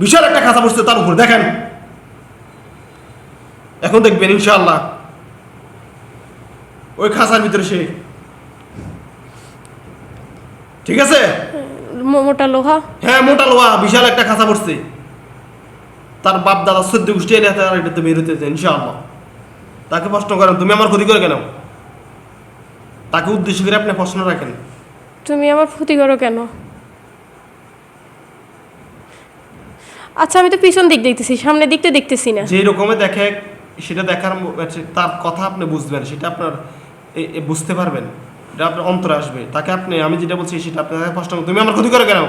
বিশাল একটা খাঁচা পড়ছে তার উপর দেখেন। এখন দেখবেন ইনশাআল্লাহ ওই খাঁচার ভিতরে সে। ঠিক আছে? মোটা লোহা? হ্যাঁ মোটা লোহা বিশাল একটা খাঁচা পড়ছে তার বাপ দাদা সদ্য গোষ্ঠী এনে হাতে এটাতে বের হতে ইনশাআল্লাহ। তাকে প্রশ্ন করেন তুমি আমার ক্ষতি করে কেন? তাকে উদ্দেশ্য করে আপনি প্রশ্ন রাখেন। তুমি আমার ক্ষতি করো কেন? আচ্ছা আমি তো পিছন দিক দেখতেছি সামনের দিকটা দেখতেছি না। যে রকমে দেখে সেটা দেখার তার কথা আপনি বুঝবেন সেটা আপনার বুঝতে পারবেন। এটা আপনার অন্তরে আসবে। তাকে আপনি আমি যেটা বলছি সেটা আপনার প্রশ্ন তুমি আমার ক্ষতি করে কেন?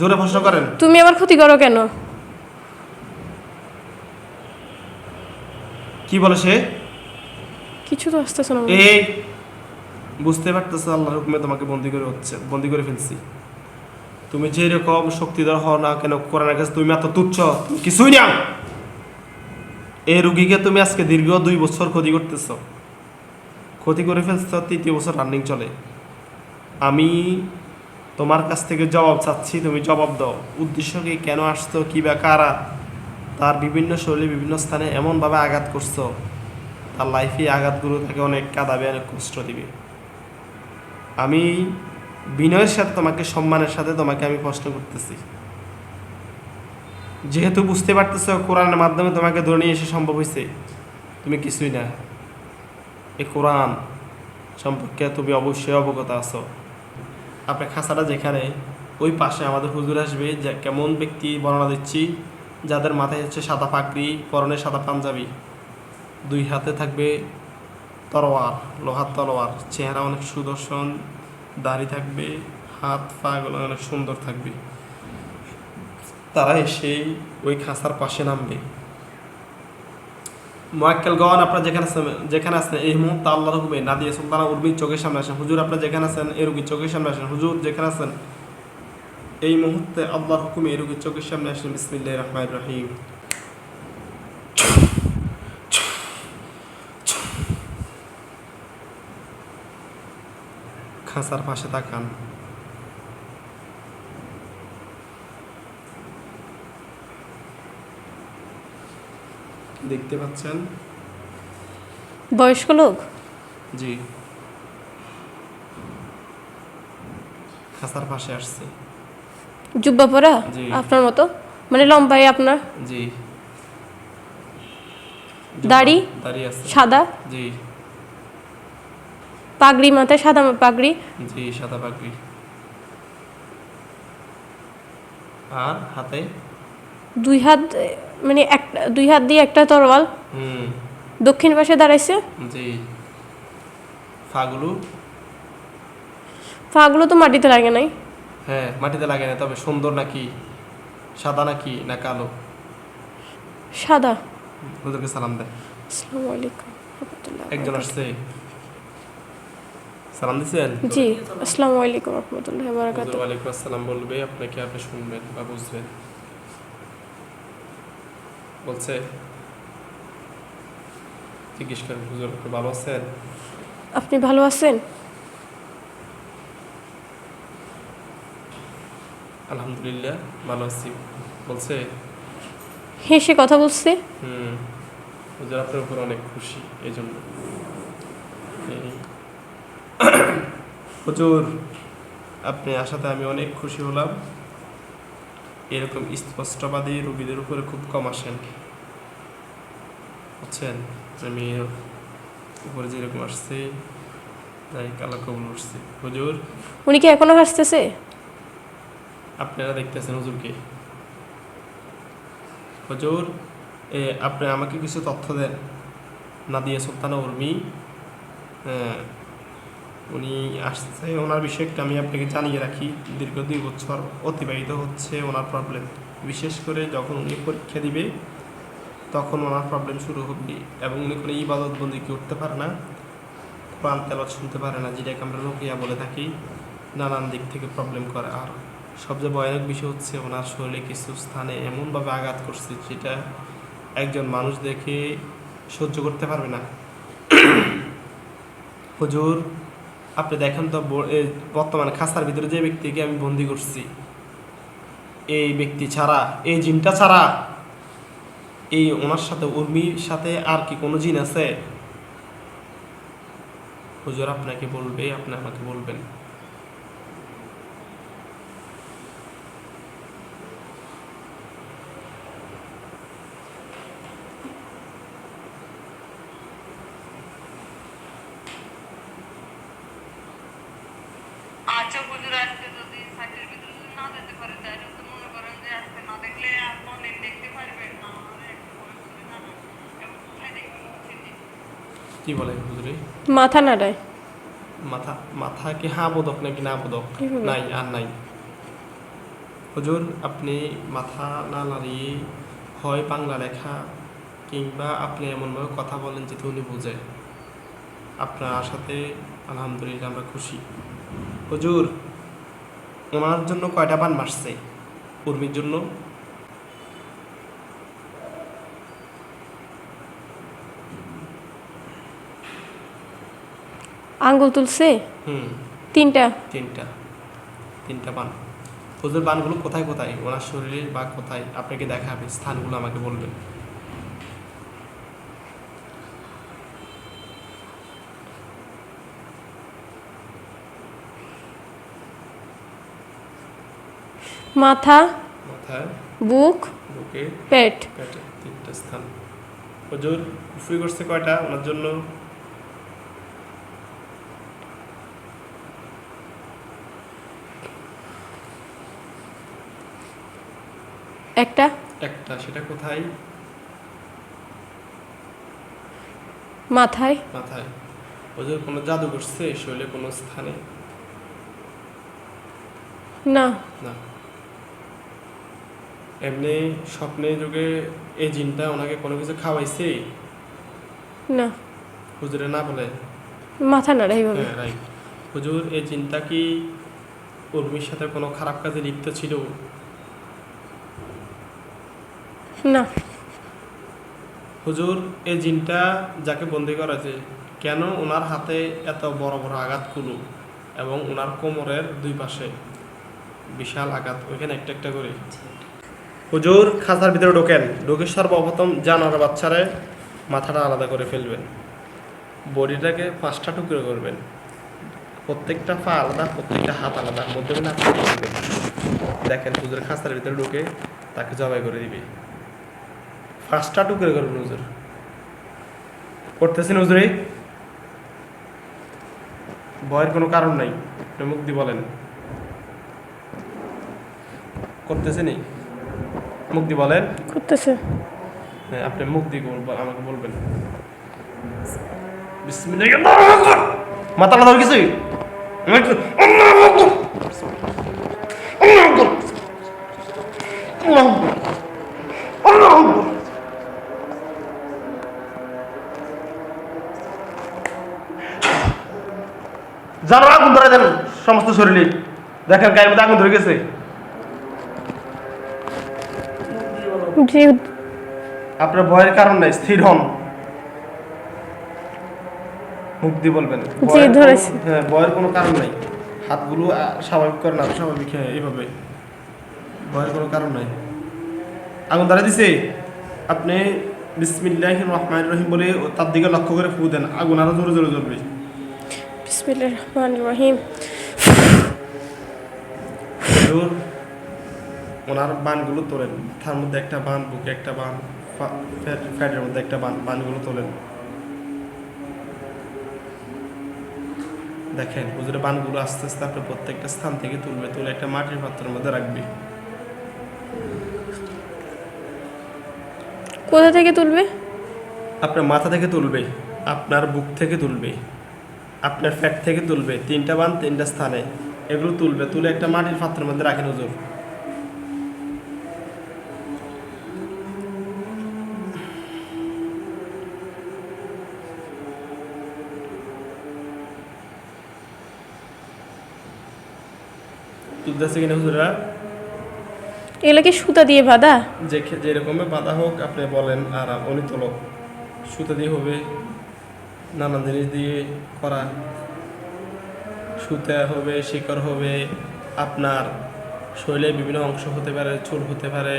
জোরে প্রশ্ন করেন। তুমি আমার ক্ষতি করো কেন? কি বলে সে? কিছু তো আসতেছে না। এই বুঝতে পারতেছে আল্লাহর হুকুমে তোমাকে বন্দি করে হচ্ছে বন্দি করে ফেলছি। তুমি যে রকম শক্তিধর হও না কেন, কোরআনের কাছে তুমি এত তুচ্ছ কিছুই না এই রুগীকে তুমি আজকে দীর্ঘ দুই বছর ক্ষতি করতেছ। ক্ষতি করে ফেলছ, তৃতীয় বছর রানিং চলে। আমি তোমার কাছ থেকে জবাব চাচ্ছি, তুমি জবাব দাও। উদ্দেশ্য কি, কেন আসতো কি বা কারা? তার বিভিন্ন শৈলী বিভিন্ন স্থানে এমনভাবে আঘাত করছ। তার লাইফে আঘাতগুলো তাকে অনেক কাঁদাবে, অনেক কষ্ট দিবে। আমি বিনয়ের সাথে তোমাকে, সম্মানের সাথে তোমাকে আমি প্রশ্ন করতেছি। যেহেতু বুঝতে পারতেছো কোরআনের মাধ্যমে তোমাকে ধরে নিয়ে এসে সম্ভব হয়েছে তুমি কিছুই না। এই কোরআন সম্পর্কে তুমি অবশ্যই অবগত আছো। আপনার খাঁচাটা যেখানে, ওই পাশে আমাদের হুজুর আসবে, যে কেমন ব্যক্তি বর্ণনা দিচ্ছি, যাদের মাথায় হচ্ছে সাদা পাগড়ি পরনে সাদা পাঞ্জাবি। দুই হাতে থাকবে তলোয়ার লোহার তলোয়ার চেহারা অনেক সুদর্শন দাড়ি থাকবে, হাত পা গুলো অনেক সুন্দর থাকবে। তারা এসেই ওই খাঁচার পাশে নামবে। মোয়াক্কেল গন আপনারা যেখানে আছেন যেখানে আছেন, এই মুহূর্তে আল্লাহ হুকুমে নাদিয়া সুলতানা উর্মির চোখের সামনে আসেন। হুজুর, আপনারা যেখানে আছেন, এই রুগীর চোখের সামনে আসেন। হুজুর, যেখানে আছেন, এই মুহূর্তে আল্লাহর হুকুমে এই রুগীর চোখের সামনে আসেন। বিসমিল্লাহ রহমান রহিম। খাঁচার পাশে তাকান। দেখতে পাচ্ছেন? বয়স্ক লোক? জি। খাঁচার পাশে আসছে। জুব্বা পরা? আপনার মতো? মানে লম্বাই আপনার? জি। দাড়ি? দাড়ি আছে। সাদা? জি। পাগড়ি মাথায় সাদা পাগড়ি? জি সাদা পাগড়ি। আর হাতে? দুই হাত মানে একটা দুই হাত দিয়ে একটা তরোয়াল। হুম। দক্ষিণ পাশে দাঁড়াইছে? জি। ফাগুলো? পাগুলো তো মাটিতে লাগে নাই। হ্যাঁ মাটিতে লাগে না তবে সুন্দর নাকি? সাদা নাকি না কালো? সাদা। হুজুরকে সালাম দেন। আসসালামু আলাইকুম রহমতুল্লাহ একজন আসছে। সালাম দিছেন? জি আসসালামু আলাইকুম রহমতুল্লাহ বারাকাত হুজুর ওয়ালাইকুম আসসালাম বলবে আপনাকে আপনি শুনবেন বা বুঝবেন? বলছে জিজ্ঞেস করেন হুজুর আপনি ভালো আছেন? আপনি ভালো আছেন? আলহামদুলিল্লাহ ভালো আছি। বলছে হেসে কথা বলছে? হুম হুজুর আপনার উপর অনেক খুশি এই জন্য হুজুর আপনি আসাতে আমি অনেক খুশি হলাম। এরকম স্পষ্টবাদী রোগীদের উপরে খুব কম আসেন। বুঝছেন? আমি উপরে যেরকম আসছে তাই কালা কবুল উঠছে হুজুর? উনি কি এখনও হাসতেছে? আপনারা দেখতেছেন হুজুরকে? হুজুর এ, আপনি আমাকে কিছু তথ্য দেন। নাদিয়া সুলতানা উর্মি হ্যাঁ, উনি আসছে, ওনার বিষয়ে একটু আমি আপনাকে জানিয়ে রাখি, দীর্ঘ দুই বছর অতিবাহিত হচ্ছে ওনার প্রবলেম বিশেষ করে যখন উনি পরীক্ষা দিবে, তখন ওনার প্রবলেম শুরু হবে এবং উনি কোনো ইবাদত বন্দি কি উঠতে পারে না প্রাণ তেলাওয়াত শুনতে পারে না, যেটাকে আমরা রোকিয়া বলে থাকি, নানান দিক থেকে প্রবলেম করে। আর সবচেয়ে ভয়ানক বিষয় হচ্ছে ওনার শরীরে কিছু স্থানে এমনভাবে আঘাত করছে যেটা একজন মানুষ দেখে সহ্য করতে পারবে না। হুজুর আপনি দেখেন তো বর্তমানে খাসার ভিতরে যে ব্যক্তিকে আমি বন্দি করছি, এই ব্যক্তি ছাড়া, এই জিনটা ছাড়া, এই ওনার সাথে, উর্মির সাথে আর কি কোনো জিন আছে? হুজুর আপনাকে বলবে, আপনি আমাকে বলবেন। আজকে যদি সাইটের ভিতরে যদি না যেতে পারে তাহলে তো মনে করেন যে আজকে না দেখলে আর কোনদিন দেখতে পারবেন না আমাদের একটু পরিস্থিতি না না এবং কোথায় দেখবেন চিনি কি বলে হুজুরে? মাথা নাড়ায়। মাথা মাথা কি হ্যাঁ বোধক নাকি না বোধক? নাই আর নাই। হুজুর আপনি মাথা না নাড়িয়ে হয় বাংলা লেখা কিংবা আপনি এমনভাবে কথা বলেন যেটা উনি বুঝে। আপনার সাথে আলহামদুলিল্লাহ আমরা খুশি। হুজুর ওনার জন্য কয়টা বান মারছে? উর্মির জন্য। আঙ্গুল তুলছে? হুম। তিনটা। তিনটা। তিনটা বান হুজুর বানগুলো কোথায় কোথায়? ওনার শরীরে বা কোথায়? আপনাকে দেখাবে স্থানগুলো আমাকে বলবেন। মাথা মাথায় বুক বুকে পেট। পেটে তিনটা স্থান। হুজুর কুফরি করছে কয়টা? ওনার জন্য একটা। একটা। সেটা কোথায়? মাথায়। মাথায়। হুজুর কোনো জাদু করছে শরীরে কোনো স্থানে? না। না। এমনি স্বপ্নে যুগে এই জিনটা ওনাকে কোনো কিছু খাওয়াইছে? না। হুজুরে না বলে? মাথা নাড়ায় এইভাবে। হ্যাঁ রাইট হুজুর এই জিনটা কি উর্মির সাথে কোনো খারাপ কাজে লিপ্ত ছিল? না। হুজুর এই জিনটা যাকে বন্দি করেছে কেন ওনার হাতে এত বড় বড় আঘাত আঘাতগুলো এবং ওনার কোমরের দুই পাশে বিশাল আঘাত? ওইখানে একটা একটা করে। হুজুর খাঁচার ভিতরে ঢোকেন। ঢোকে সর্বপ্রথম জানার বাচ্চারে মাথাটা আলাদা করে ফেলবেন। বডিটাকে পাঁচটা টুকরো করবেন। প্রত্যেকটা পা আলাদা, প্রত্যেকটা হাত আলাদা। মধ্যে না দেখেন হুজুর খাঁচার ভিতরে ঢুকে তাকে জবাই করে দিবে। পাঁচটা টুকরো করবেন হুজুর। করতেছেন হুজুরে? ভয়ের কোনো কারণ নাই। মুক্তি বলেন। করতেছেনই? মুক্তি বলেন। করতেছে হ্যাঁ আপনি মুক্তি বল- আমাকে বলবেন। মাথা আলাদা আকবার। যারা আগুন ধরে দেন সমস্ত শরীরে। দেখেন গায়ের মধ্যে আগুন ধরে গেছে। জি আপনার ভয়ের কারণ নাই স্থির হন। মুক্তি বলবেন। ভয়ের ধরেছি। হ্যাঁ ভয়ের কোনো কারণ নাই। হাতগুলো স্বাভাবিক করেন না স্বাভাবিক হ্যাঁ এইভাবে। ভয়ের কোনো কারণ নাই। আগুন ধরে দিছে। আপনি বিসমিল্লাহ রহমান রহিম বলে তার দিকে লক্ষ্য করে ফু দেন। আগুন আরও জোরে জোরে জ্বলবে। বিসমিল্লাহির রহমানির রহিম। ওনার বানগুলো তোলেন। তার মধ্যে একটা বান বুকে একটা বান ফ্যাটের মধ্যে একটা বান বানগুলো তোলেন। দেখেন হুজুরের বানগুলো আস্তে আস্তে আপনি প্রত্যেকটা স্থান থেকে তুলবে তুলে একটা মাটির পাত্রের মধ্যে রাখবে। কোথা থেকে তুলবে? আপনার মাথা থেকে তুলবে আপনার বুক থেকে তুলবে আপনার ফ্যাট থেকে তুলবে। তিনটা বান তিনটা স্থানে এগুলো তুলবে তুলে একটা মাটির পাত্রের মধ্যে রাখেন হুজুর। তুলতেছে কিনা হুজুরা? এগুলো কি সুতা দিয়ে বাঁধা? যে খে- যেরকমে বাঁধা হোক আপনি বলেন আর উনি তোলো সুতা দিয়ে হবে নানান জিনিস দিয়ে করা সুতা হবে শিকড় হবে আপনার শরীরে বিভিন্ন অংশ হতে পারে চুল হতে পারে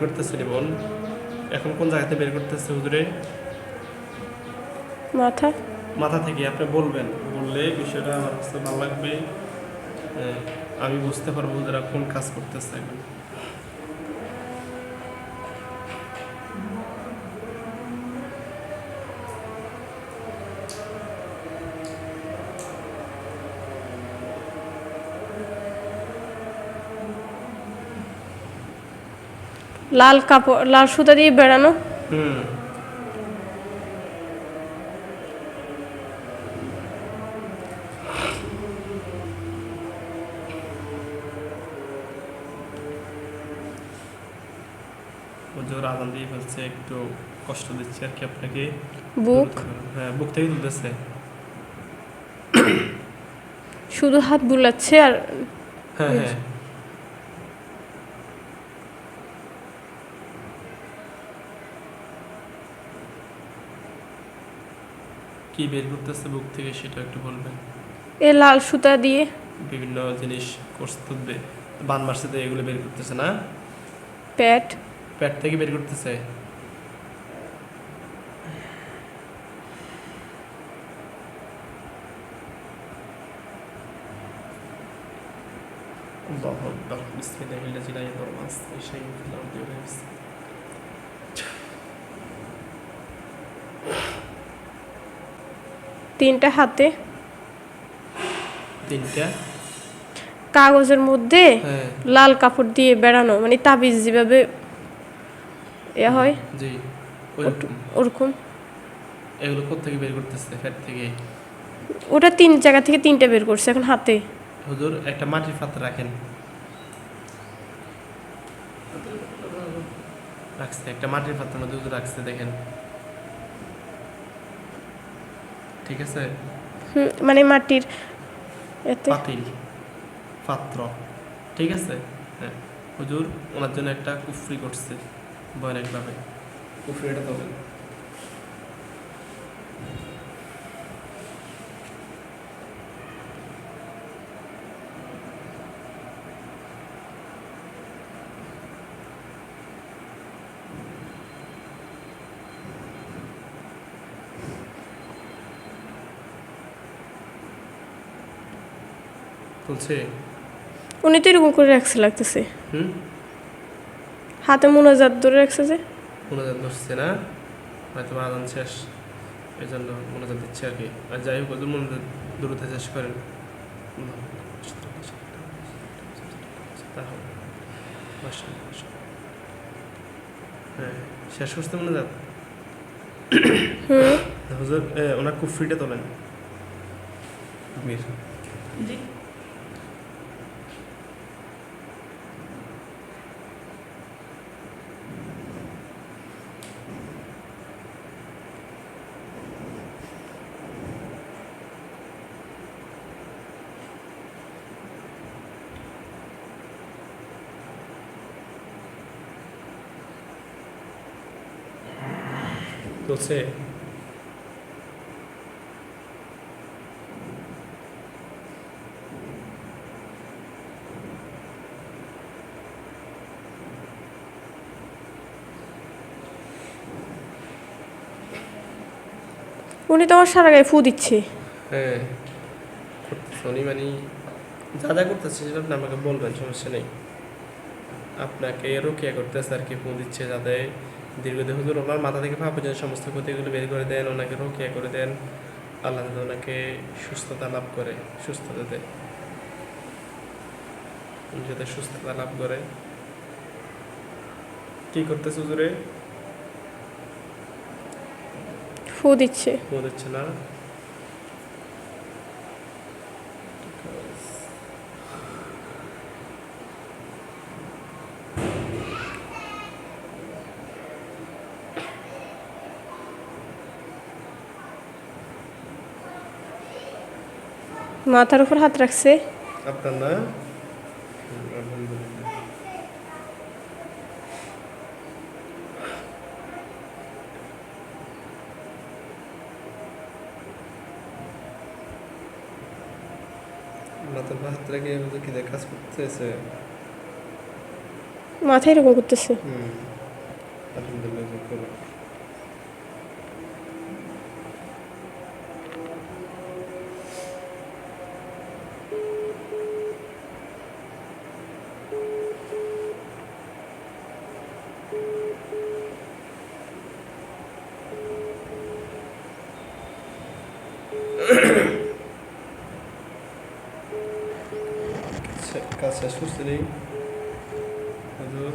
করতেছে রে বোন। এখন কোন জায়গাতে বের করতেছে হুজুরে? মাথা। মাথা থেকে আপনি বলবেন। বললে বিষয়টা আমার কাছে ভালো লাগবে। আমি বুঝতে পারব যারা কোন কাজ করতেছে এখন। লাল কাপড় লাল সুতা দিয়ে বেড়ানো। হুম। হুজুর দিয়ে ফেলছে একটু কষ্ট দিচ্ছে আর কি আপনাকে। বুক? হ্যাঁ বুক থেকে তুলতেছে। শুধু হাত বুলাচ্ছে আর হ্যাঁ হ্যাঁ। কি বের করতেছে বুক থেকে সেটা একটু বলবেন এ লাল সুতা দিয়ে বিভিন্ন জিনিস করতে বান মারছে তো এগুলো বের করতেছে না প্যাট পেট থেকে বের করতেছে الله أكبر بسم الله الذي لا يضر مع اسمه شيء في الأرض ولا في السماء তিনটা হাতে। তিনটা। কাগজের মধ্যে হ্যাঁ। লাল কাপড় দিয়ে বেড়ানো মানে তাবিজ যেভাবে এ হয় জি। ওরকম। এগুলো কোথেকে বের করতেছে? পেট থেকে? ওটা তিন জায়গা থেকে তিনটা বের করছে এখন হাতে। হুজুর একটা মাটির পাত্র রাখেন। রাখছে একটা মাটির পাত্রের মধ্যে হুজুর রাখছে দেখেন। ঠিক আছে? মানে মাটির এতে? পাতিল পাত্র ঠিক আছে? হ্যাঁ হুজুর ওনার জন্য একটা কুফরি করছে ভয়ানকভাবে কুফরিটা তো তুলছে উনি তো এরকম করে রাখছে লাগতেছে। হুম? হাতে মোনাজাত ধরে রাখছে যে। মোনাজাত ধরছে না? হয়তো আদান শেষ। এই জন্য মোনাজাত দিচ্ছে আর কি। আর যাই হোক ওদের মোনাজাত দূরতে শেষ করেন। তাহলে, মাশাআল্লাহ, মাশাআল্লাহ। হ্যাঁ শেষ করতে মোনাজাত? হুম। হুজুর এ, ওনার কুফরিটা তোলেন। মির চলছে উনি তো আমার সারা গায়ে ফু দিচ্ছে। হ্যাঁ শনি মানে যা যা করতেছে সেটা আপনি আমাকে বলবেন সমস্যা নেই। আপনাকে রোকিয়া করতেছে আর কি ফোন দিচ্ছে যাতে দীর্ঘদিন হুজুর ওনার মাথা থেকে পা পর্যন্ত সমস্ত ক্ষতিগুলো বের করে দেন ওনাকে রোকিয়া করে দেন। আল্লাহ ওনাকে সুস্থতা লাভ করে সুস্থতা দেয়। উনি যাতে সুস্থতা লাভ করে। কি করতেছে হুজুরে? ফু দিচ্ছে। ফু দিচ্ছে না? মাথার উপর হাত রাখছে। আপনার না? আলহামদুলিল্লাহ হাত রেখে এভাবে কি কাজ করতেছে? মাথায় এরকম করতেছে। হুম। আলহামদুলিল্লাহ যে করো। কাজ শেষ করছি নেই। হুজুর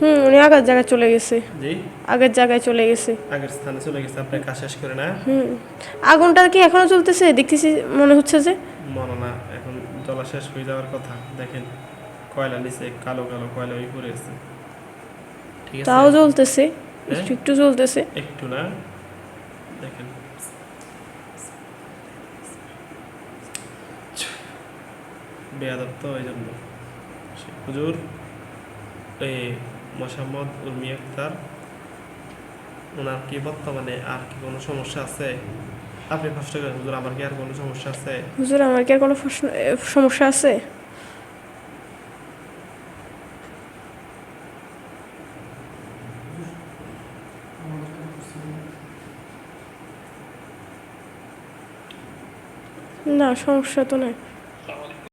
হুম উনি আগের জায়গায় চলে গেছে। জি। আগের জায়গায় চলে গেছে। আগের স্থানে চলে গেছে আপনার কাজ শেষ করে না? হুম। আগুনটা কি এখনও চলতেছে দেখতেছি মনে হচ্ছে যে। মনে না এখন জ্বলা শেষ হয়ে যাওয়ার কথা। দেখেন কয়লা নিচে কালো কালো কয়লা হয়ে পড়ে আছে। ঠিক তাও জ্বলতেছে। হ্যাঁ? একটু একটু জ্বলতেছে। একটু না? দেখেন। বেয়াদব ওই জন্য হুজুর এই মোসাম্মদ উর্মি আক্তার ওনার কি বর্তমানে আর কি কোনো সমস্যা আছে? আপনি কষ্ট করেন, হুজুর, আমার কি আর কোনো সমস্যা আছে? হুজুর, আমার কি আর কোনো সমস্যা আছে? না, সমস্যা তো নাই।